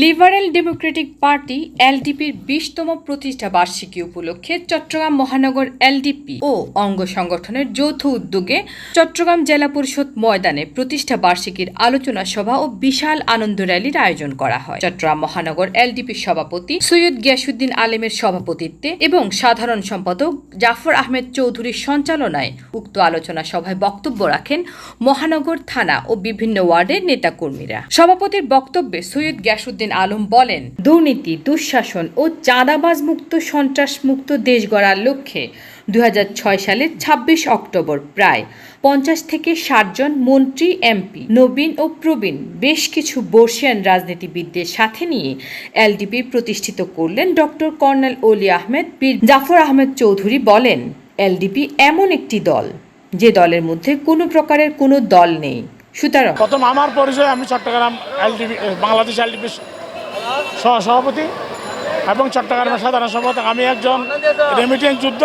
Liberal Democratic party এলডিপির বিশতম প্রতিষ্ঠা বার্ষিকী উপলক্ষে চট্টগ্রাম মহানগর এলডিপি ও অঙ্গ সংগঠনের যৌথ উদ্যোগে চট্টগ্রাম জেলা পরিষদ ময়দানে প্রতিষ্ঠা বার্ষিকীর আলোচনা সভা ও বিশাল আনন্দ র্যালির আয়োজন করা হয়। চট্টগ্রাম মহানগর এলডিপির সভাপতি সৈয়দ গিয়াসুদ্দিন আলেমের সভাপতিত্বে এবং সাধারণ সম্পাদক জাফর আহমেদ চৌধুরীর সঞ্চালনায় উক্ত আলোচনা সভায় বক্তব্য রাখেন মহানগর থানা ও বিভিন্ন ওয়ার্ডের নেতাকর্মীরা। সভাপতির বক্তব্যে সৈয়দ গ্যাসুদ্দিন আলম বলেন, দুর্নীতি, দুঃশাসন ও চাঁদাবাজ মুক্ত সন্ত্রাস মুক্ত দেশ গড়ার লক্ষ্যে দুই হাজার ছয় সালের ২৬ অক্টোবর প্রায় পঞ্চাশ থেকে ষাট জন মন্ত্রী, এমপি, নবীন ও প্রবীণ বেশ কিছু বর্ষিয়ান রাজনীতিবিদদের সাথে নিয়ে এলডিপি প্রতিষ্ঠিত করলেন ডক্টর কর্নেল অলি আহমেদ বীর জাফর আহমেদ চৌধুরী বলেন, এলডিপি এমন একটি দল, যে দলের মধ্যে কোনো প্রকারের কোনো দল নেই। সুতরাং প্রথম আমার পরিচয়, আমি চট্টগ্রাম এলডিবি বাংলাদেশ এলডিবি সহ সভাপতি এবং চট্টগ্রামের সাধারণ সম্পাদক। আমি একজন রেমিটেন্স যুদ্ধ,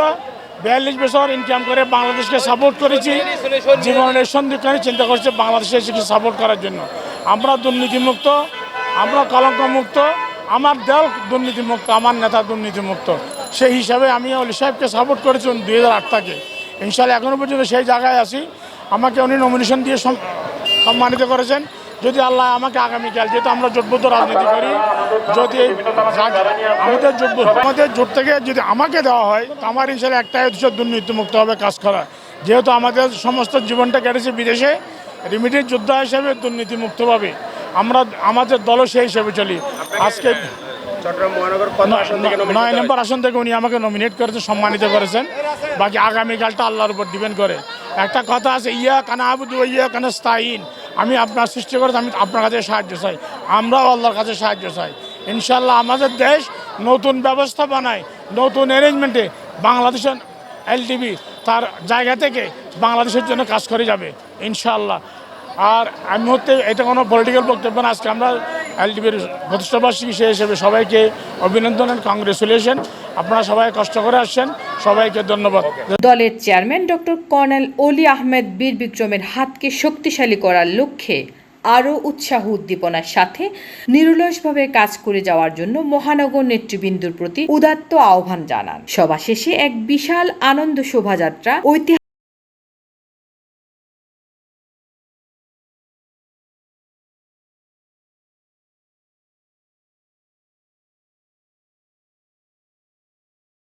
বিয়াল্লিশ বছর ইনকাম করে বাংলাদেশকে সাপোর্ট করেছি জীবনের সন্ধিক্ষণে চিন্তা করছে বাংলাদেশে এসে সাপোর্ট করার জন্য। আমরা দুর্নীতিমুক্ত, আমরা কলঙ্কমুক্ত, আমার দল দুর্নীতিমুক্ত, আমার নেতা দুর্নীতিমুক্ত। সেই হিসাবে আমি অলি সাহেবকে সাপোর্ট করেছি দুই হাজার আট থেকে ইনশাল্লাহ এখনও পর্যন্ত সেই জায়গায় আছি। আমাকে উনি নমিনেশন দিয়ে সম্মানিত করেছেন। যদি আল্লাহ আমাকে আগামীকাল যেহেতু আমরা জোটবদ্ধ রাজনীতি করি যদি আমাদের জোট আমাদের জোট থেকে যদি আমাকে দেওয়া হয় তো আমার হিসেবে একটাই উদ্দেশ্য দুর্নীতিমুক্ত হবে কাজ করা যেহেতু আমাদের সমস্ত জীবনটা কেটেছে বিদেশে রিমিটেড যোদ্ধা হিসেবে দুর্নীতিমুক্তভাবে আমরা আমাদের দলও সেই হিসেবে চলি। আজকে নয় নম্বর আসন থেকে উনি আমাকে নমিনেট করেছেন সম্মানিত করেছেন। বাকি আগামীকালটা আল্লাহর উপর ডিপেন্ড করে। একটা কথা আছে ইয়া কানা আবুদু ইয়া কানা স্তাইন আমি আপনার সৃষ্টি করে আমি আপনার কাছে সাহায্য চাই। আমরাও আল্লাহর কাছে সাহায্য চাই। ইনশাল্লাহ আমাদের দেশ নতুন ব্যবস্থাপনায় নতুন অ্যারেঞ্জমেন্টে বাংলাদেশের এলটিভি তার জায়গা থেকে বাংলাদেশের জন্য কাজ করে যাবে ইনশাল্লাহ আর আমি মুহূর্তে এটা কোনো পলিটিক্যাল বক্তব্য না, আজকে আমরা এলটিভির প্রতিষ্ঠাবার্ষিকী সে হিসেবে সবাইকে অভিনন্দন কংগ্রেচুলেশন আপনারা সবাই কষ্ট করে আসছেন, সবাইকে ধন্যবাদ। দলের চেয়ারম্যান ডক্টর কর্নেল অলি আহমেদ বীর বিক্রমের হাতকে শক্তিশালী করার লক্ষ্যে আরও উৎসাহ উদ্দীপনার সাথে নিরলসভাবে কাজ করে যাওয়ার জন্য মহানগর নেতৃবৃন্দুর প্রতি উদাত্ত আহ্বান জানান। সভা শেষে এক বিশাল আনন্দ শোভাযাত্রা ঐতিহাসিক